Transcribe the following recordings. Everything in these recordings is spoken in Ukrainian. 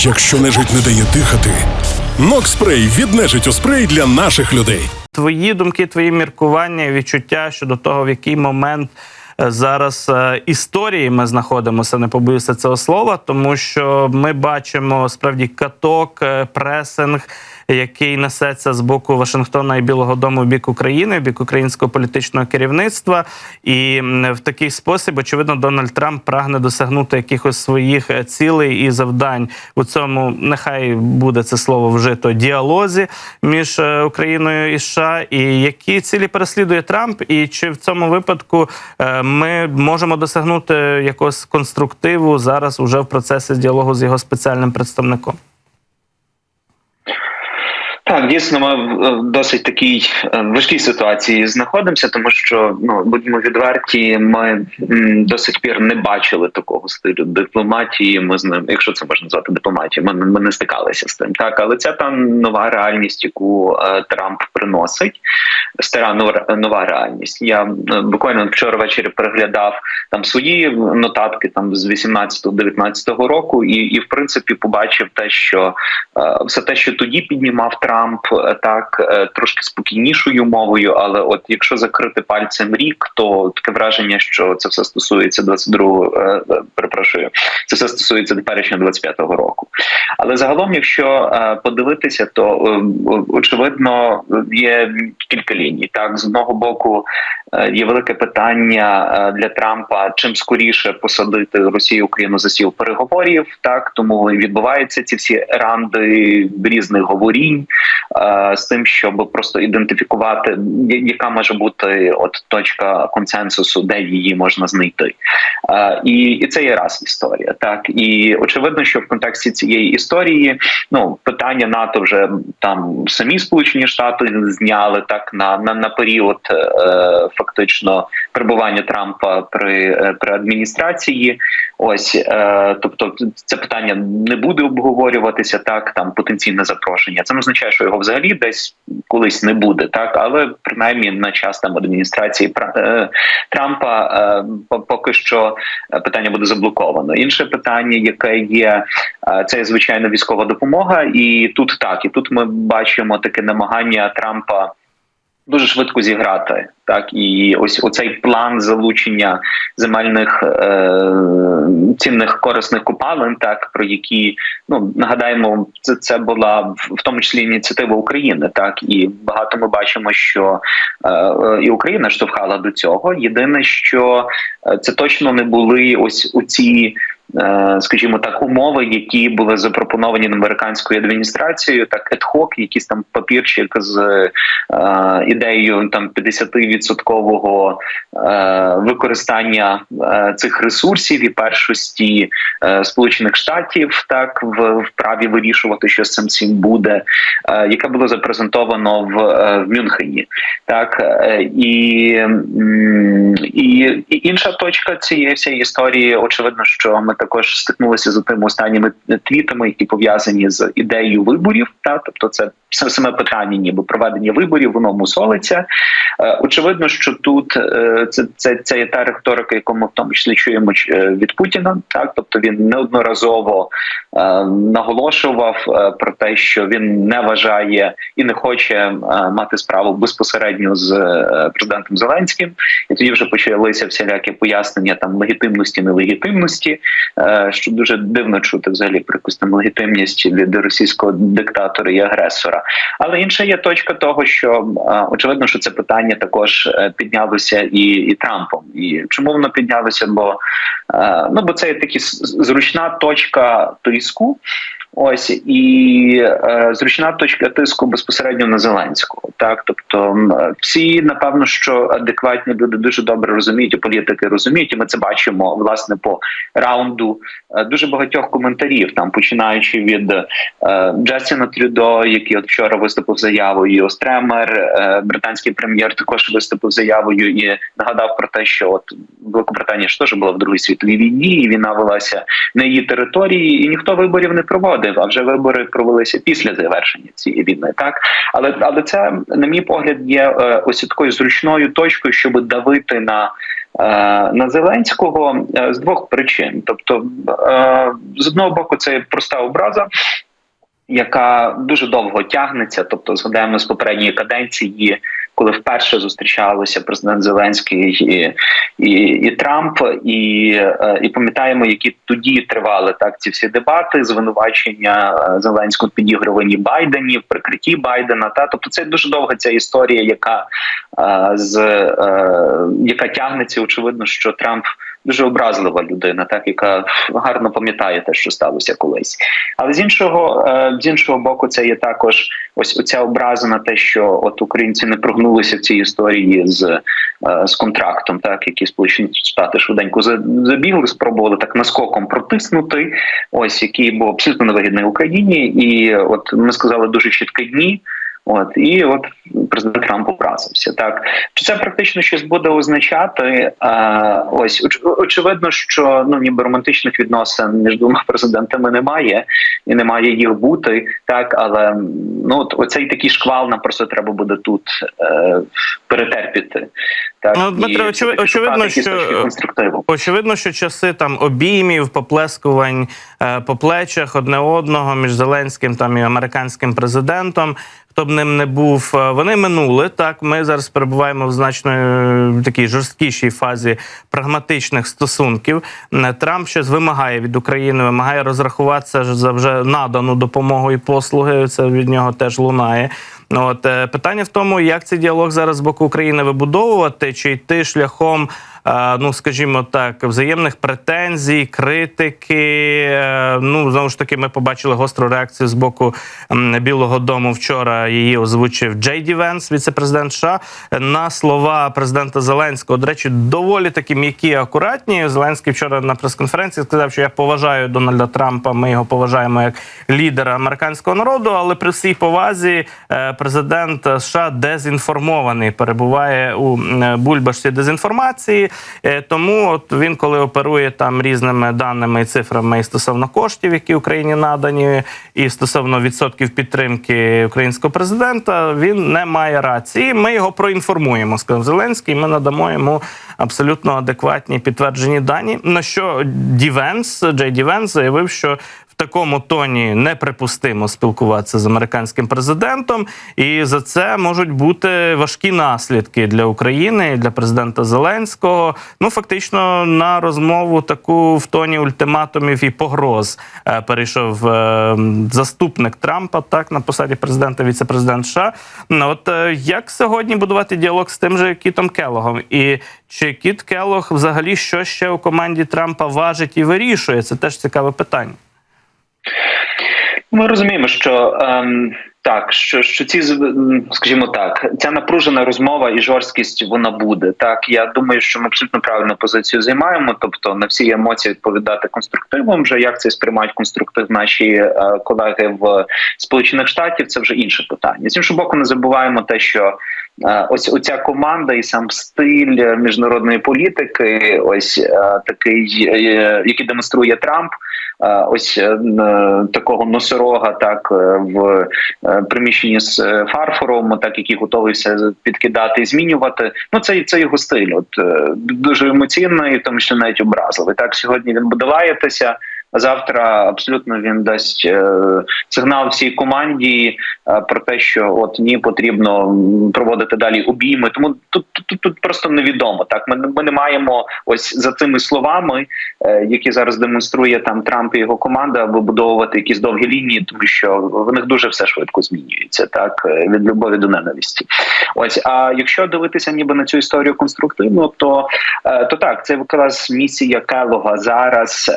Якщо нежить не дає дихати, Нокспрей від у спрей для наших людей. Твої думки, твої міркування, відчуття щодо того, в який момент е, зараз е, історії ми знаходимося, не побоюся цього слова, тому що ми бачимо справді каток, е, пресинг, який несеться з боку Вашингтона і Білого Дому в бік України, в бік українського політичного керівництва. І в такий спосіб, очевидно, Дональд Трамп прагне досягнути якихось своїх е, цілей і завдань у цьому. Нехай буде це слово вжито діалозі між е, Україною і США. І які цілі переслідує Трамп, і чи в цьому випадку е, ми можемо досягнути якогось конструктиву зараз уже в процесі діалогу з його спеціальним представником? Так, дійсно, ми в в досить такій е, важкій ситуації знаходимося, тому що ну будемо відверті, ми до сих пір не бачили такого стилю дипломатії. Ми з ним, якщо це можна назвати дипломатією, ми, ми не стикалися з тим. Так, але це та нова реальність, яку е, Трамп приносить. Стара нова, реальність. Я е, буквально вчора ввечері переглядав там свої нотатки там з 18-19 року, і, і в принципі побачив те, що е, все те, що тоді піднімав Трамп, е, так е, трошки спокійнішою мовою. Але от якщо закрити пальцем рік, то таке враження, що це все стосується 22-го, е, е, перепрошую, це все стосується теперішнього 25-го року. Але загалом, якщо е, подивитися, то е, очевидно є кілька ліній. Так, з одного боку, е, є велике питання для Трампа чим скоріше посадити Росію Україну за стіл переговорів. Так тому відбуваються ці всі ранди різних говорінь з тим, щоб просто ідентифікувати, яка може бути от точка консенсусу, де її можна знайти. І це є раз історія. Так і очевидно, що в контексті цієї історії ну питання НАТО вже там самі Сполучені Штати зняли так на на, на період е, фактично перебування Трампа при, е, при адміністрації. Ось е, тобто, це питання не буде обговорюватися так. Там потенційне запрошення. Це не означає, що його взагалі десь колись не буде, так але принаймні на час там адміністрації е, Трампа поки що питання буде заблоковано. Інше питання, яке є, це звичайно військова допомога, і тут так, і тут ми бачимо таке намагання Трампа. Дуже швидко зіграти так, і ось оцей план залучення земельних е, цінних корисних копалин, так про які ну нагадаємо, це це була в в тому числі ініціатива України, так і багато ми бачимо, що е, е, і Україна штовхала до цього. Єдине, що е, це точно не були ось у ці. Е, Скажімо так, умови, які були запропоновані американською адміністрацією, так ad-hoc, якийсь там папірчик з е, ідеєю там 50-відсоткового е, використання цих ресурсів і першості Сполучених Штатів, так в, праві вирішувати, що з цим всім буде, яке було запрезентовано в, в Мюнхені. Так і, і, і інша точка цієї всієї історії, очевидно, що ми також стикнулися з тими останніми твітами, які пов'язані з ідеєю виборів. Та тобто, це саме питання, ніби проведення виборів, воно мусолиться. Е, Очевидно, що тут е, це, це, це є та риторика, яку ми в тому числі чуємо е, від Путіна. Так, тобто він неодноразово наголошував про те, що він не вважає і не хоче мати справу безпосередньо з президентом Зеленським, і тоді вже почалися всілякі пояснення там легітимності, нелегітимності, що дуже дивно чути взагалі про якусь там легітимність від російського диктатора і агресора. Але інша є точка того, що е, очевидно, що це питання також е, піднялося і, і Трампом. І чому воно піднялося? Бо е, ну бо це є такі зручна точка тиску. Ось і е, зручна точка тиску безпосередньо на Зеленського. Так, тобто е, всі напевно, що адекватні люди дуже добре розуміють, і політики розуміють, і ми це бачимо власне по раунду е, дуже багатьох коментарів, там починаючи від е, Джастіна Трюдо, який от вчора виступив заявою, Остремер, е, британський прем'єр, також виступив заявою і нагадав про те, що от Великобританія ж теж була в Другій світовій війні, і війна велася на її території, і ніхто виборів не проводив. А вже вибори провелися після завершення цієї війни. Так, але але це, на мій погляд, є е, ось такою зручною точкою, щоб давити на на Зеленського е, з двох причин. Тобто, е, з одного боку, це проста образа. Яка дуже довго тягнеться, тобто згадаємо з попередньої каденції, коли вперше зустрічалися президент Зеленський і і, і Трамп, і е, і пам'ятаємо, які тоді тривали так ці всі дебати, звинувачення е, Зеленського підігрувані Байдені, в прикритті Байдена. Та тобто це дуже довга ця історія, яка е, з яка тягнеться. Очевидно, що Трамп. Дуже образлива людина, так яка гарно пам'ятає те, що сталося колись. Але з іншого з іншого боку, це є також ось оця образа на те, що от українці не прогнулися в цій історії з з контрактом, так які сполучені штати швиденько забігли, спробували так наскоком протиснути. Ось який був абсолютно невигідний Україні, і от ми сказали дуже чіткі дні. От і от президент Трамп образився. Так чи це практично щось буде означати? А, Ось оч, очевидно, що ну ніби романтичних відносин між двома президентами немає і немає їх бути, так але ну от оцей такий шквал нам просто треба буде тут е, перетерпіти. Так ну, Дмитро, і очевидно, очевидно, що очевидно, що часи там обіймів, поплескувань е, по плечах одне одного між Зеленським там і американським президентом. Хто б ним не був, е, вони минули так. Ми зараз перебуваємо в значно е, такій жорсткішій фазі прагматичних стосунків. Трамп щось вимагає від України, вимагає розрахуватися за вже надану допомогу і послуги. Це від нього теж лунає. От питання в тому, як цей діалог зараз з боку України вибудовувати, чи йти шляхом ну скажімо так, взаємних претензій, критики. Е, ну знову ж таки, ми побачили гостру реакцію з боку Білого Дому. Вчора її озвучив Джей Ді Венс, віце-президент США, на слова президента Зеленського. До речі, доволі такі м'які, акуратні. Зеленський вчора на прес-конференції сказав, що я поважаю Дональда Трампа. Ми його поважаємо як лідера американського народу. Але при всій повазі е, президент США дезінформований, перебуває у бульбашці дезінформації. Е, тому от він, коли оперує там різними даними і цифрами і стосовно коштів, які Україні надані, і стосовно відсотків підтримки українського президента, він не має рації. Ми його проінформуємо. Сказав Зеленський. Ми надамо йому абсолютно адекватні підтверджені дані. На що Дівенс Джей Дівенс заявив, що такому тоні неприпустимо спілкуватися з американським президентом, і за це можуть бути важкі наслідки для України для президента Зеленського. Ну фактично на розмову таку в тоні ультиматумів і погроз е, перейшов е, заступник Трампа, так на посаді президента, віце-президент США. Ну, от е, як сьогодні будувати діалог з тим же Кітом Келогом? І чи Кіт Келог взагалі що ще у команді Трампа важить і вирішує? Це теж цікаве питання. Ми розуміємо, що ем, так, що що ці скажімо так, ця напружена розмова і жорсткість вона буде. Так я думаю, що ми абсолютно правильну позицію займаємо. Тобто на всі емоції відповідати конструктивом. Вже як це сприймають конструктив наші е, колеги в Сполучених Штатів, це вже інше питання. З іншого боку, не забуваємо те, що ось оця команда і сам стиль міжнародної політики, ось е, такий, е, який демонструє Трамп. Е, ось е, такого носорога, так е, в приміщенні з фарфором, так який готовий все підкидати і змінювати. Ну це це його стиль. От дуже емоційний, тому що навіть образливий. Так сьогодні він буде лаятися. Завтра абсолютно він дасть е, сигнал всій команді е, про те, що от ні потрібно проводити далі обійми. Тому тут тут, тут просто невідомо. Так ми ми не маємо ось за цими словами, е, які зараз демонструє там Трамп і його команда, вибудовувати якісь довгі лінії, тому що в них дуже все швидко змінюється. Так від любові до ненависті. Ось а якщо дивитися, ніби на цю історію конструктивно, то то так це якраз місія Келога зараз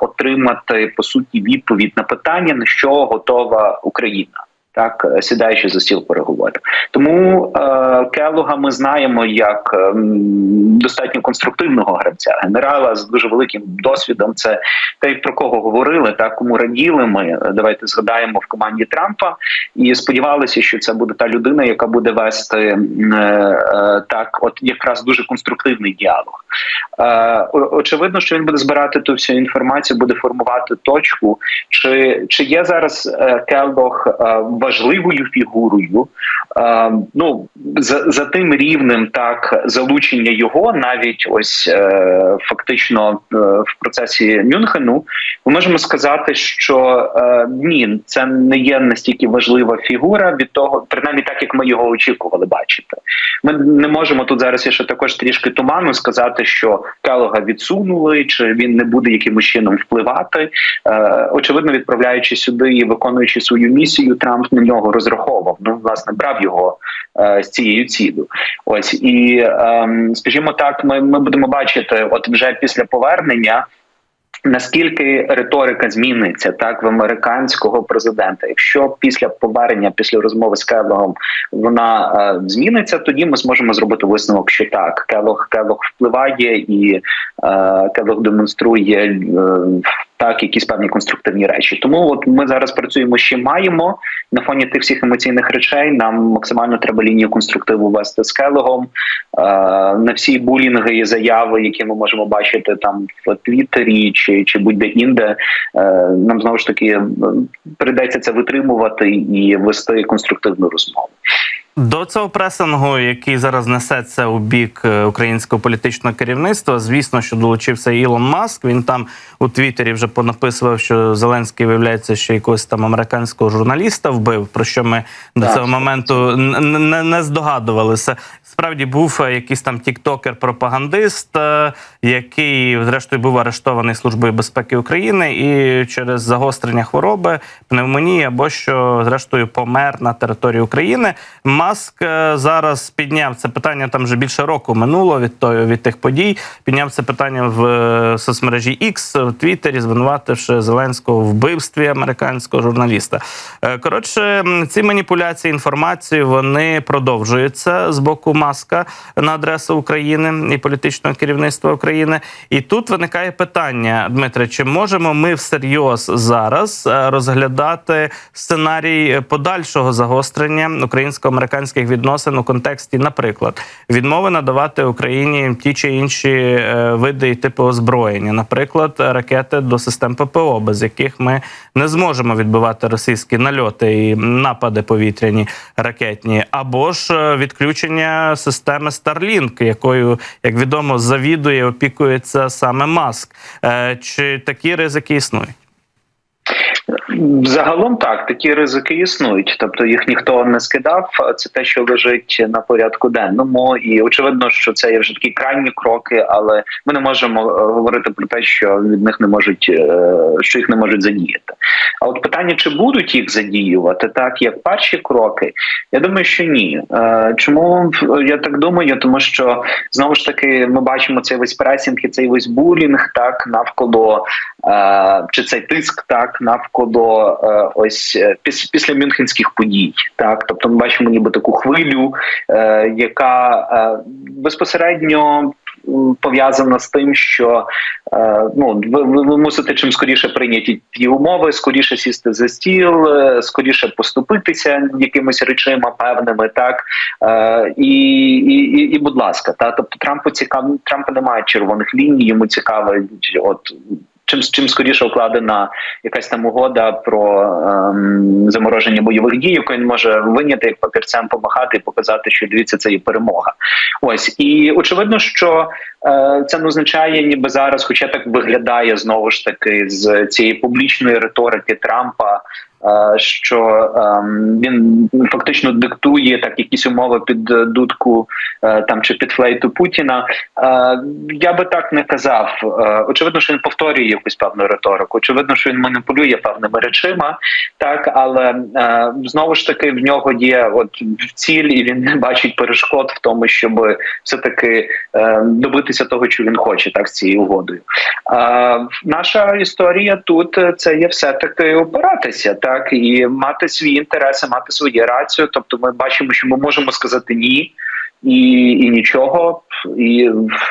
отримати отримати по суті відповідь на питання, на що готова Україна. Так, сідаючи за стіл переговорів, тому е, Келуга ми знаємо як е, достатньо конструктивного гравця, генерала з дуже великим досвідом. Це те, про кого говорили, так кому раділи. Ми давайте згадаємо в команді Трампа і сподівалися, що це буде та людина, яка буде вести е, е, так, от якраз дуже конструктивний діалог. Е, очевидно, що він буде збирати ту всю інформацію, буде формувати точку, чи чи є зараз е, Келдог е, важливою фігурою. Е, ну за, за тим рівнем так залучення його навіть ось е, фактично е, в процесі Мюнхену, ми можемо сказати, що е, ні, це не є настільки важлива фігура від того, принаймні так як ми його очікували бачити. Ми не можемо тут зараз ще також трішки туману сказати, що Келога відсунули, чи він не буде якимось чином впливати. Е, очевидно, відправляючи сюди і виконуючи свою місію, Трамп на нього розраховував. Ну, власне, брав його е, з цією цілю. Ось і е, скажімо так, ми, ми будемо бачити, от вже після повернення. Наскільки риторика зміниться так в американського президента? Якщо після повернення, після розмови з Келогом вона е, зміниться, тоді ми зможемо зробити висновок, що так Келог Келог впливає і е, Келог демонструє е, так якісь певні конструктивні речі. Тому от ми зараз працюємо, що маємо на фоні тих всіх емоційних речей. Нам максимально треба лінію конструктиву вести з Келогом. Е, на всі булінги і заяви, які ми можемо бачити там в Твіттері чи, чи будь-де інде, е, нам знову ж таки придеться це витримувати і вести конструктивну розмову. До цього пресингу, який зараз несеться у бік е, українського політичного керівництва, звісно, що долучився Ілон Маск. Він там у Твіттері вже понаписував, що Зеленський виявляється, що якогось там американського журналіста вбив, про що ми до цього моменту не, не здогадувалися. Справді був е, якийсь там тіктокер-пропагандист, е, який, зрештою, був арештований Службою безпеки України і через загострення хвороби, пневмонії або що, зрештою, помер на території України. Маск е, зараз підняв це питання. Там вже більше року минуло від тої від тих подій. Підняв це питання в е, соцмережі X, в Твіттері, звинувативши Зеленського в вбивстві американського журналіста. Е, Коротше, ці маніпуляції інформацією вони продовжуються з боку Маска на адресу України і політичного керівництва України. І тут виникає питання, Дмитре, чи можемо ми всерйоз зараз розглядати сценарій подальшого загострення українсько-американських відносин у контексті, наприклад, відмови надавати Україні ті чи інші е, види і типи озброєння, наприклад, ракети до систем ППО, без яких ми не зможемо відбивати російські нальоти і напади повітряні ракетні, або ж е, відключення системи Starlink, якою, як відомо, завідує, опікується саме Маск. Е, Чи такі ризики існують? Загалом так, такі ризики існують, тобто їх ніхто не скидав. Це те, що лежить на порядку денному, і очевидно, що це є вже такі крайні кроки, але ми не можемо е, говорити про те, що від них не можуть е, що їх не можуть задіяти. А от питання, чи будуть їх задіювати, так як перші кроки, я думаю, що ні. Е, Чому я так думаю? Тому що знову ж таки ми бачимо цей весь пресінг і цей весь булінг так навколо чи цей тиск так навколо е, ось е, піс, після мюнхенських подій. Так, тобто ми бачимо ніби таку хвилю, е, яка безпосередньо пов'язана з тим, що ну ви, ви, мусите чим скоріше прийняти ті умови, скоріше сісти за стіл, скоріше поступитися якимись речима певними, так і, і, і, будь ласка, та тобто Трампу цікав Трампа немає червоних ліній, йому цікавить от. Чим чим скоріше укладена якась там угода про ем, замороження бойових дій, яку він може виняти як папірцем помахати і показати, що дивіться, це є перемога. Ось і очевидно, що е, це не означає, ніби зараз, хоча так виглядає знову ж таки з цієї публічної риторики Трампа. Е, Що ем, він фактично диктує так якісь умови під дудку е, там чи під флейту Путіна. Е, я би так не казав. Очевидно, що він повторює якусь певну риторику. Очевидно, що він маніпулює певними речима, так але знову ж таки в нього є от ціль, і він не бачить перешкод в тому, щоб все таки добитися того, що він хоче, так з цією угодою. Наша історія тут це є все таки опиратися, так і мати свої інтереси, мати свої рацію. Тобто, ми бачимо, що ми можемо сказати ні. І, і нічого, і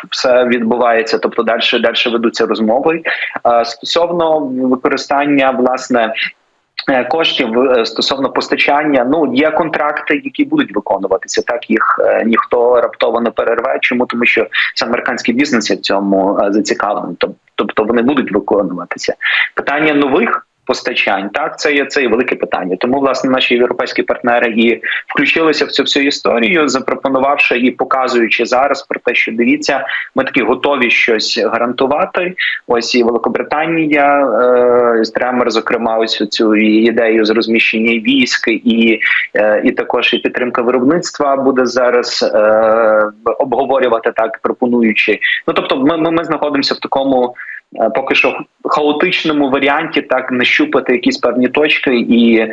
все відбувається. Тобто, далі далі ведуться розмови Е, стосовно використання власне. е, Коштів е, стосовно постачання, ну є контракти, які будуть виконуватися. Так їх ніхто раптово не перерве. Чому тому, що сам американський бізнес є в цьому зацікавлений, тобто вони будуть виконуватися. Питання нових постачань. Так, це є це є велике питання. Тому власне наші європейські партнери і включилися в цю всю історію, запропонувавши і показуючи зараз про те, що дивіться, ми таки готові щось гарантувати. Ось і Великобританія е, Стремер, зокрема, ось цю ідею з розміщення військ і, е, і також і підтримка виробництва буде зараз е, обговорювати так, пропонуючи. Ну тобто, ми, ми, ми знаходимося в такому. Е, Поки що хаотичному варіанті так нащупати якісь певні точки і, е,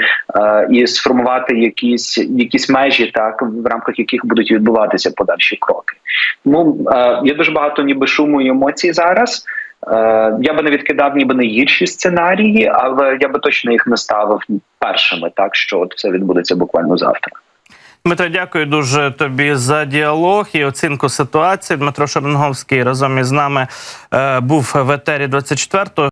і сформувати якісь якісь межі, так в рамках яких будуть відбуватися подальші кроки. Тому е, є дуже багато ніби шуму і емоцій зараз. Я би не відкидав ніби найгірші сценарії, але я би точно їх не ставив першими, так що от все відбудеться буквально завтра. Дмитро, дякую дуже тобі за діалог і оцінку ситуації. Дмитро Шарнговський разом із нами е, був в етері 24-го.